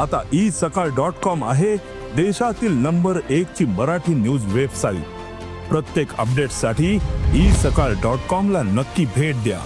आता ई सकाळ dot com आहे देशातील नंबर एक ची मराठी न्यूज वेबसाईट. प्रत्येक अपडेटसाठी ई सकाळ डॉट कॉम ला नक्की भेट द्या.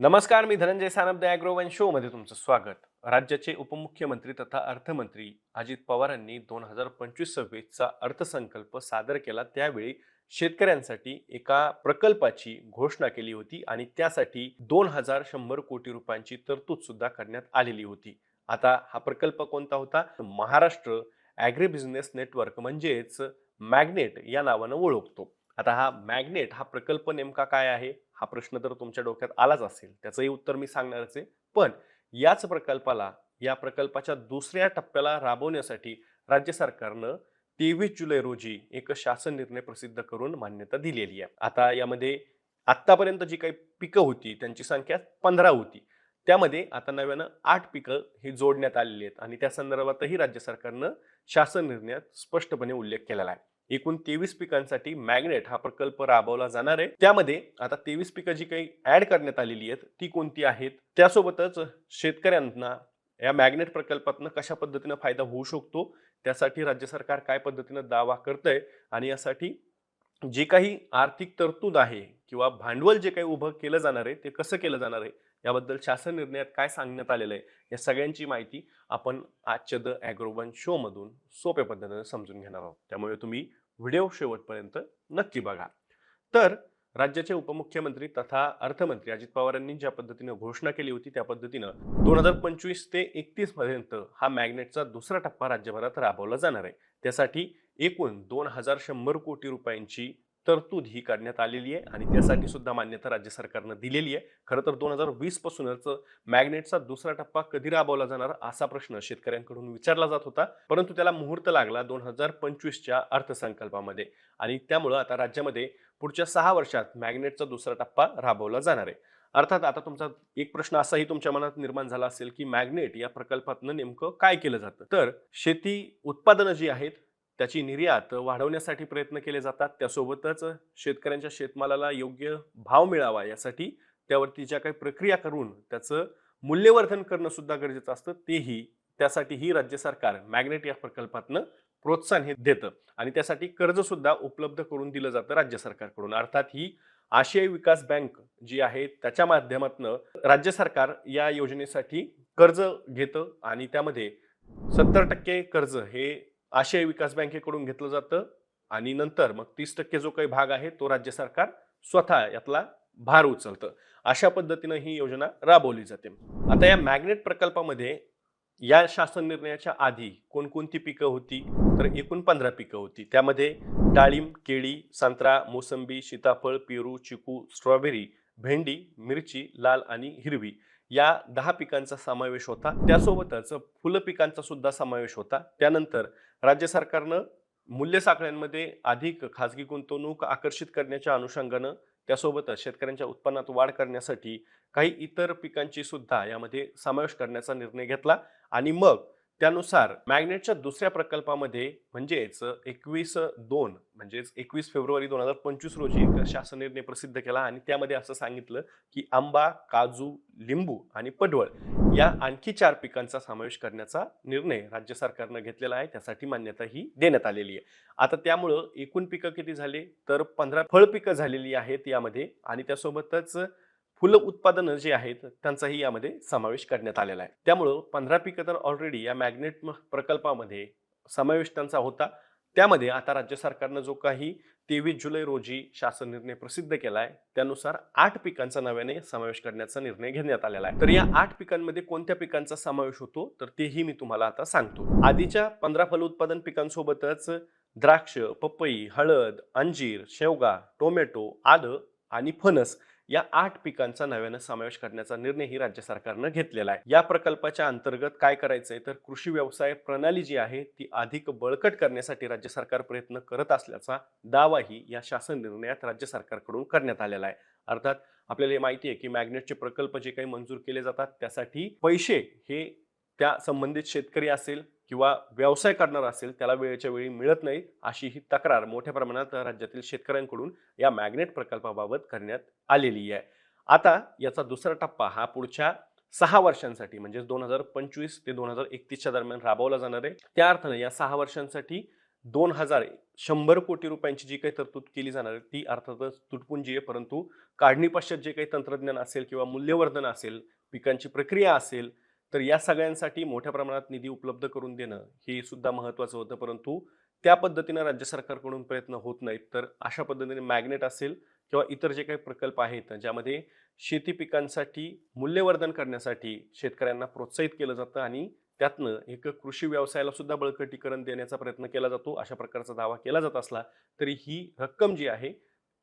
नमस्कार मी धनंजय सानप द ॲग्रोवन शो मध्ये तुमचं स्वागत. राज्याचे उपमुख्यमंत्री तथा अर्थमंत्री अजित पवारांनी दोन हजार पंचवीस सव्वीसचा अर्थसंकल्प सादर केला. त्यावेळी शेतकऱ्यांसाठी एका प्रकल्पाची घोषणा केली होती आणि त्यासाठी दोन हजार शंभर कोटी रुपयांची तरतूद सुद्धा करण्यात आलेली होती. आता हा प्रकल्प कोणता होता? महाराष्ट्र ॲग्री बिझनेस नेटवर्क म्हणजेच मॅग्नेट या नावानं ओळखतो. आता हा मॅग्नेट हा प्रकल्प नेमका काय आहे? हा प्रश्न तर तुमच्या डोक्यात आलाच असेल. त्याचंही उत्तर मी सांगणारच आहे. पण याच प्रकल्पाला या प्रकल्पाच्या दुसऱ्या टप्प्याला राबवण्यासाठी राज्य सरकारनं तेवीस जुलै रोजी एक शासन निर्णय प्रसिद्ध करून मान्यता दिलेली आहे. आता यामध्ये आत्तापर्यंत जी काही पिकं होती त्यांची संख्या पंधरा होती. त्यामध्ये आता नव्यानं आठ पिकं ही जोडण्यात आलेली आहेत आणि त्या संदर्भातही राज्य सरकारनं शासन निर्णयात स्पष्टपणे उल्लेख केलेला आहे. एकूण तेवीस पिकांसाठी मॅग्नेट हा प्रकल्प राबवला जाणार आहे. त्यामध्ये आता तेवीस पिकं जी काही ऍड करण्यात आलेली आहेत ती कोणती आहेत? त्यासोबतच शेतकऱ्यांना या मॅग्नेट प्रकल्पातनं कशा पद्धतीनं फायदा होऊ शकतो? त्यासाठी राज्य सरकार काय पद्धतीनं दावा करतंय? आणि यासाठी जे काही आर्थिक तरतूद आहे किंवा भांडवल जे काही उभं केलं जाणार आहे ते कसं केलं जाणार आहे? याबद्दल शासन निर्णयात काय सांगण्यात आलेलं आहे या सगळ्यांची माहिती आपण आजच्या द ॲग्रोवन शोमधून सोप्या पद्धतीने समजून घेणार आहोत. त्यामुळे तुम्ही व्हिडिओ शेवटपर्यंत नक्की बघा. तर राज्याचे उपमुख्यमंत्री तथा अर्थमंत्री अजित पवार यांनी ज्या पद्धतीनं घोषणा केली होती त्या पद्धतीनं दोन हजार पंचवीस ते एकतीस पर्यंत हा मॅग्नेटचा दुसरा टप्पा राज्यभरात राबवला जाणार आहे. त्यासाठी एकूण दोन हजार शंभर कोटी रुपयांची तरतूद ही करण्यात आलेली आहे आणि त्यासाठी सुद्धा मान्यता राज्य सरकारनं दिलेली आहे. खरं तर दोन हजार वीस पासूनच मॅग्नेटचा दुसरा टप्पा कधी राबवला जाणार असा प्रश्न शेतकऱ्यांकडून विचारला जात होता. परंतु त्याला मुहूर्त लागला दोन हजार पंचवीसच्या अर्थसंकल्पामध्ये आणि त्यामुळं आता राज्यामध्ये पुढच्या सहा वर्षात मॅग्नेटचा दुसरा टप्पा राबवला जाणार आहे. अर्थात आता तुमचा एक प्रश्न असाही तुमच्या मनात निर्माण झाला असेल की मॅग्नेट या प्रकल्पातनं नेमकं काय केलं जातं? तर शेती उत्पादनं जी आहेत त्याची निर्यात वाढवण्यासाठी प्रयत्न केले जातात. त्यासोबतच शेतकऱ्यांच्या शेतमालाला योग्य भाव मिळावा यासाठी त्यावरती ज्या काही प्रक्रिया करून त्याचं मूल्यवर्धन करणं सुद्धा गरजेचं असतं. तेही त्यासाठीही राज्य सरकार मॅग्नेट या प्रकल्पातनं प्रोत्साहन हे देतं आणि त्यासाठी कर्ज सुद्धा उपलब्ध करून दिलं जातं राज्य सरकारकडून. अर्थात ही आशियाई विकास बँक जी आहे त्याच्या माध्यमातून राज्य सरकार या योजनेसाठी कर्ज घेतं आणि त्यामध्ये सत्तर टक्के कर्ज हे आशियाई विकास बँकेकडून घेतलं जातं. आणि नंतर मग तीस टक्के जो काही भाग आहे तो राज्य सरकार स्वतः यातला भार उचलतं. अशा पद्धतीनं ही योजना राबवली जाते. आता या मॅग्नेट प्रकल्पामध्ये या शासन निर्णयाच्या आधी कोणकोणती पिकं होती? तर एकूण पंधरा पिकं होती. त्यामध्ये डाळिंब केळी संत्रा मोसंबी सीताफळ पेरू चिकू स्ट्रॉबेरी भेंडी मिरची लाल आणि हिरवी या दहा पिकांचा समावेश होता. त्यासोबतच फुलं पिकांचा सुद्धा समावेश होता. त्यानंतर राज्य सरकारनं मूल्य साखळ्यांमध्ये अधिक खाजगी गुंतवणूक आकर्षित करण्याच्या अनुषंगानं त्यासोबतच शेतकऱ्यांच्या उत्पन्नात वाढ करण्यासाठी काही इतर पिकांची सुद्धा यामध्ये समावेश करण्याचा निर्णय घेतला. आणि मग त्यानुसार मॅग्नेटच्या दुसऱ्या प्रकल्पामध्ये म्हणजेच एकवीस दोन म्हणजेच एकवीस फेब्रुवारी दोन हजार पंचवीस रोजी एक शासन निर्णय प्रसिद्ध केला आणि त्यामध्ये असं सांगितलं की आंबा काजू लिंबू आणि पडवळ या आणखी चार पिकांचा समावेश करण्याचा निर्णय राज्य सरकारनं घेतलेला आहे. त्यासाठी मान्यता ही देण्यात आलेली आहे. आता त्यामुळं एकूण पिकं किती झाले? तर पंधरा फळ पिकं झालेली आहेत यामध्ये आणि त्यासोबतच फुलं उत्पादनं जी आहेत त्यांचाही यामध्ये समावेश करण्यात आलेला आहे. त्यामुळं पंधरा पिकं तर ऑलरेडी या मॅग्नेट म- प्रकल्पामध्ये समावेश त्यांचा होता. त्यामध्ये आता राज्य सरकारनं जो काही तेवीस जुलै रोजी शासन निर्णय प्रसिद्ध केला आहे त्यानुसार आठ पिकांचा नव्याने समावेश करण्याचा निर्णय घेण्यात आलेला आहे. तर या आठ पिकांमध्ये कोणत्या पिकांचा समावेश होतो? तर तेही मी तुम्हाला आता सांगतो. आधीच्या पंधरा फल उत्पादन पिकांसोबतच द्राक्ष पपई हळद अंजीर शेवगा टोमॅटो आलं आणि फणस या आठ पिकांचा नव्यानं समावेश करण्याचा निर्णयही राज्य सरकारनं घेतलेला आहे. या प्रकल्पाच्या अंतर्गत काय करायचंय? तर कृषी व्यवसाय प्रणाली जी आहे ती अधिक बळकट करण्यासाठी राज्य सरकार प्रयत्न करत असल्याचा दावाही या शासन निर्णयात राज्य सरकारकडून करण्यात आलेला आहे. अर्थात आपल्याला हे माहिती आहे की मॅग्नेटचे प्रकल्प जे काही मंजूर केले जातात त्यासाठी पैसे हे त्या संबंधित शेतकरी असेल किंवा व्यवसाय करणार असेल त्याला वेळेच्या वेळी मिळत नाही अशी ही तक्रार मोठ्या प्रमाणात राज्यातील शेतकऱ्यांकडून या मॅग्नेट प्रकल्पाबाबत करण्यात आलेली आहे. आता याचा दुसरा टप्पा हा पुढच्या सहा वर्षांसाठी म्हणजे दोन हजार पंचवीस ते दोन हजार एकतीसच्या दरम्यान राबवला जाणार आहे. त्या अर्थानं या सहा वर्षांसाठी दोन हजार शंभर कोटी रुपयांची जी काही तरतूद केली जाणार आहे ती अर्थातच तुटपुंजी आहे. परंतु काढणीपाश्चात जे काही तंत्रज्ञान असेल किंवा मूल्यवर्धन असेल पिकांची प्रक्रिया असेल तर या सगळ्यांसाठी मोठ्या प्रमाणात निधी उपलब्ध करून देणं हे सुद्धा महत्त्वाचं होतं. परंतु त्या पद्धतीनं राज्य सरकारकडून प्रयत्न होत नाहीत. तर अशा पद्धतीने मॅग्नेट असेल किंवा इतर जे काही प्रकल्प आहेत ज्यामध्ये शेती पिकांसाठी मूल्यवर्धन करण्यासाठी शेतकऱ्यांना प्रोत्साहित केलं जातं आणि त्यातनं एक कृषी व्यवसायाला सुद्धा बळकटीकरण देण्याचा प्रयत्न केला जातो. अशा प्रकारचा दावा केला जात असला तरी ही रक्कम जी आहे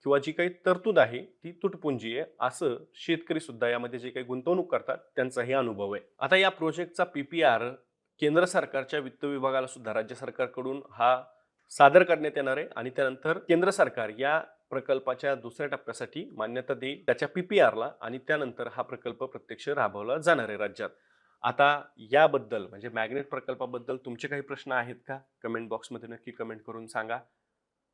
किंवा जी काही तरतूद आहे ती तुटपुंजी आहे. असं शेतकरी सुद्धा यामध्ये जे काही गुंतवणूक करतात त्यांचा हे अनुभव आहे. आता या प्रोजेक्टचा पीपीआर केंद्र सरकारच्या वित्त विभागाला सुद्धा राज्य सरकारकडून हा सादर करण्यात येणार आहे आणि त्यानंतर केंद्र सरकार या प्रकल्पाच्या दुसऱ्या टप्प्यासाठी मान्यता देईल त्याच्या पीपीआरला आणि त्यानंतर हा प्रकल्प प्रत्यक्ष राबवला जाणार आहे राज्यात. आता याबद्दल म्हणजे मॅग्नेट प्रकल्पाबद्दल तुमचे काही प्रश्न आहेत का? कमेंट बॉक्समध्ये नक्की कमेंट करून सांगा.